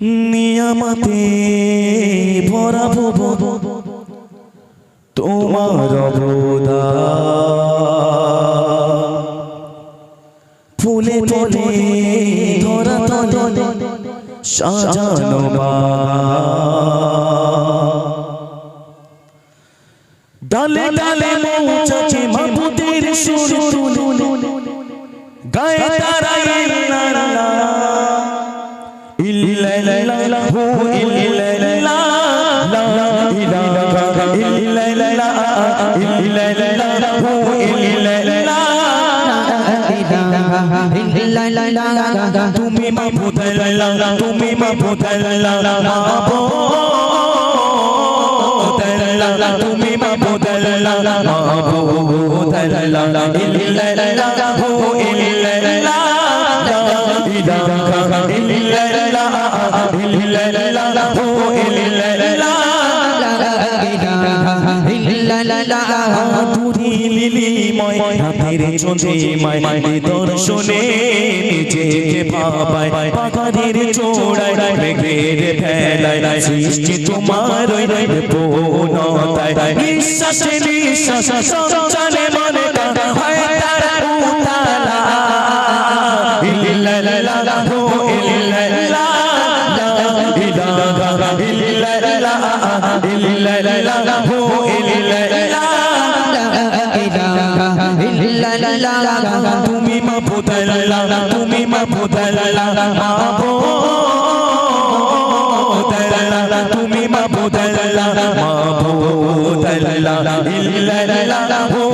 নিয়ামতে ভরা ভব তোমার অবদা ফুলে ফুলে ধরা তলে সাজানো বাগান। ইল্লাল্লাহু ইল্লাল্লাহ লা ইলাহা ইল্লাল্লাহ ইল্লাল্লাহু ইল্লাল্লাহ তুমি মাবুদ আল্লাহ তুমি মাবুদ আল্লাহ মাবুদ আল্লাহ তুমি মাবুদ আল্লাহ মাধুরী সৃষ্টি তোমার পূর্ণতায়। নিঃশ্বাসে নিঃশ্বাস সঞ্চালে তারা উতালা ইল্লাল্লাহু ইল্লাল্লাহ লা ইলাহা ইল্লাল্লাহ ইল্লাল্লাহু ইল্লাল্লাহ তুমি মাবুদ আল্লাহ মাবুদ আল্লাহ তুমি মাবুদ আল্লাহ মাবুদ আল্লাহ ইল্লাল্লাহু ইল্লাল্লাহ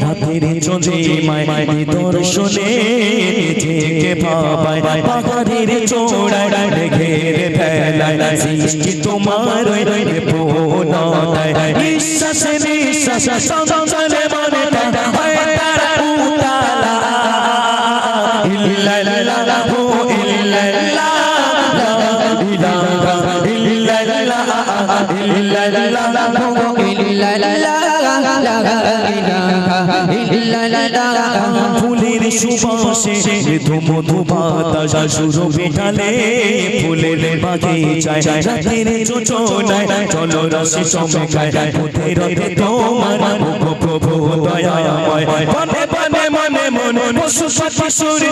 লিলিময় হাতের চোঁচিমায় নিদর্শনে নিজেকে ভাবায়, পাহাড়ের চোড়ায় মেঘের ফেলায়, সৃষ্টি তোমার পূর্ণতায় নিঃশ্বাসে নিঃশ্বাস সঞ্চালে মনে ফুলের সুবাসে ধুমধু বাতাস সুরভি ঢালে ফুলের বাগিচায় রাতের যোজনায় চলো রসে চমকায় পথে রথে তোমার মুখ প্রভু দয়াময় বনে বনে মনে মনে পশু পাখি সুর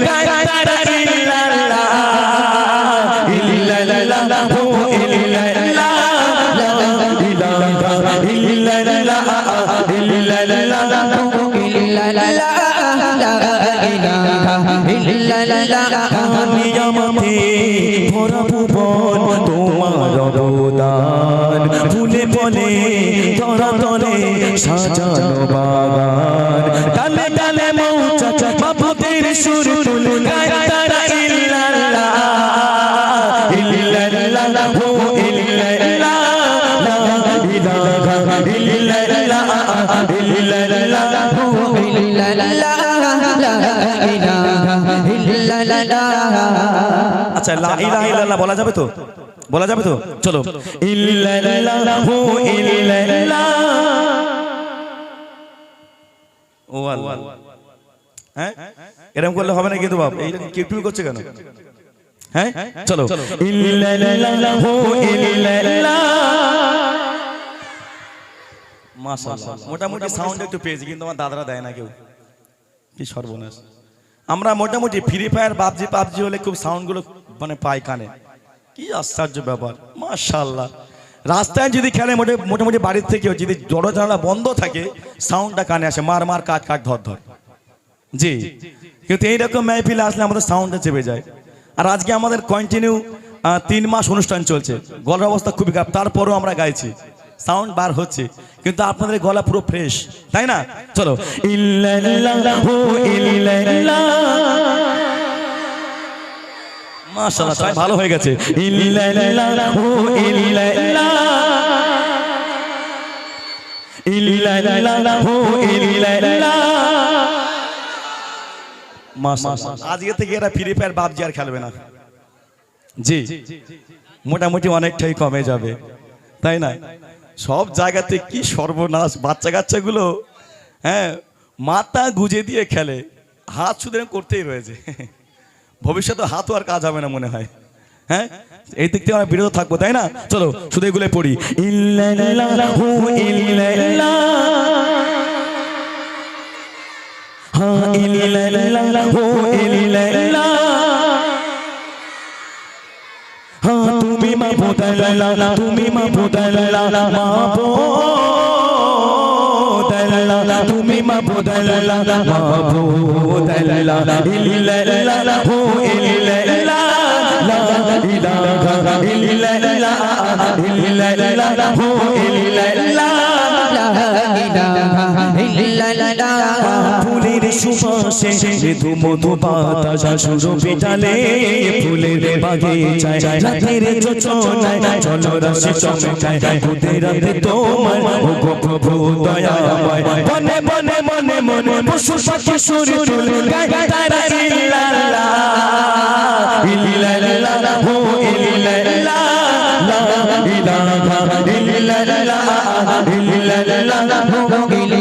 গায় তারা ইল্লাল্লাহ ইল্লাল্লাহু ইল্লাল্লাহ নিয়ামতে ভরা ভুবন তোমার অবদান। ফুলে ফলে তরা তলে সাজানো বাগান। তালে তালে মৌচাচা, বাবুদের সুর গায়। আচ্ছা বলা যাবে তো? বলা যাবে তো? চলো। ইল্লাল্লাহু হ্যাঁ? করলে হবে না কিন্তু বাপ। এই করছে কেন? হ্যাঁ? চলো। মোটামুটি সাউন্ড একটু পেয়েছি, কিন্তু আমার দাদারা দেয় না কেউ। কি সর্বনাশ। আমরা মোটামুটি ফ্রি ফায়ার পাবজি পাবজি হলে খুব সাউন্ডগুলো মানে পাই কানে। কি আশ্চর্য ব্যাপার মাশাল্লাহ রাস্তায় যদি খেলে মোটে, মোটামুটি বাড়ির থেকেও যদি জড়ো জানালা বন্ধ থাকে সাউন্ডটা কানে আসে, মার মার কাট কাট ধর ধর। জি, কিন্তু এইরকম মেহফিলে আসলে আমাদের সাউন্ডটা চেপে যায়। আর আজকে আমাদের কন্টিনিউ তিন মাস অনুষ্ঠান চলছে। গলার অবস্থা খুবই খারাপ, তারপরেও আমরা গাইছি। সাউন্ড বার হচ্ছে কিন্তু আপনাদের গলা পুরো ফ্রেশ তাই না? চলো। মাশাআল্লাহ তাই ভালো হয়ে গেছে। আজকে থেকে এরা ফ্রি ফায়ার বাপজি আর খেলবে না। জি। মোটামুটি অনেকটাই কমে যাবে তাই না? সব জায়গাতে কি সর্বনাশ বাচ্চা কাচ্চাগুলো হ্যাঁ মাথা গুজে দিয়ে খেলে। হাত শুধু করতেই রয়েছে। ভবিষ্যতে হাতও আর কাজ হবে না মনে হয়। হ্যাঁ এই দিক থেকে আমরা বিরত থাকব, তাই না? চলো, শুধু এগুলো পড়ি। ইল্লাল্লাহু ইল্লাল্লাহ ইল্লাল্লাহু। তুমি মা বোদাল্লা তুমি মা বোদাল্লা মা বোদাল্লা তুমি মা বোদাল্লা মা বোদাল্লা ইল্লাল্লাহ, হু ইল্লাল্লাহ লা ইলাহা ইল্লাল্লাহ ইল্লাল্লাহ, হু ইল্লাল্লাহ ফুলের সুবাসে মৃদু মধু বাতাস সুরভি ডালে ফুলের বাগে বাগিচায় রাতের যোচনায় জলরাশি চমকায়। কুদিরাতে তোমার ও গো প্রভু দয়াময়। বনে বনে মনে মনে পশু পাখি সুরে তুলে গায়। তারা ইল্লাল্লাহ ইল্লাল্লাহ হো ইল্লাল্লাহ লা ইলাহা ইল্লাল্লাহ ইল্লাল্লাহ হো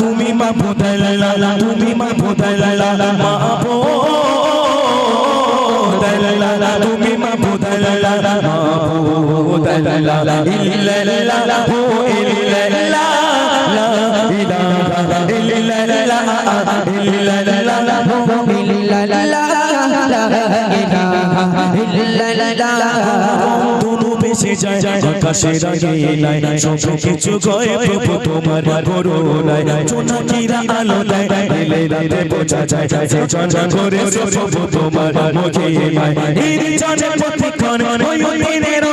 তুমি মা বোদাল্লা তুমি মা বোদাল্লা মা বোদাল্লা তুমি মা মা ইল্লাল্লাহ হু ইল্লাল্লাহ তনু ভেসে যায়। আকাশে রাগিনায় সব কিছু গয়ে প্রভু তোমার করুণায় চোনাকিরা আলো দেয় এলে রাতে বোঝা যায় যে জন করেছ প্রভু তোমার মহিমায় নির্জনে পথে কর ওই দিনের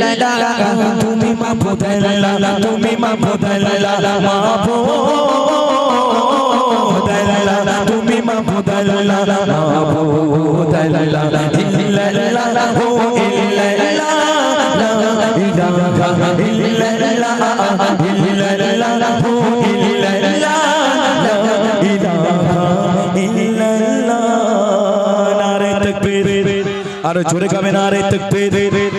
তুমি মা বোদাল্লা তুমি মা বোদাল্লা মা বোদাল্লা তুমি মা বোদাল্লা মা বোদাল্লা ইল্লাল্লাহ হু ইল্লাল্লাহ লা ইলাহা ইল্লাল্লাহ ইল্লাল্লাহ হু ইল্লাল্লাহ লা ইলাহা ইল্লাল্লাহ নারে তাকবীর আর জোরে গাবে নারে তাকবীর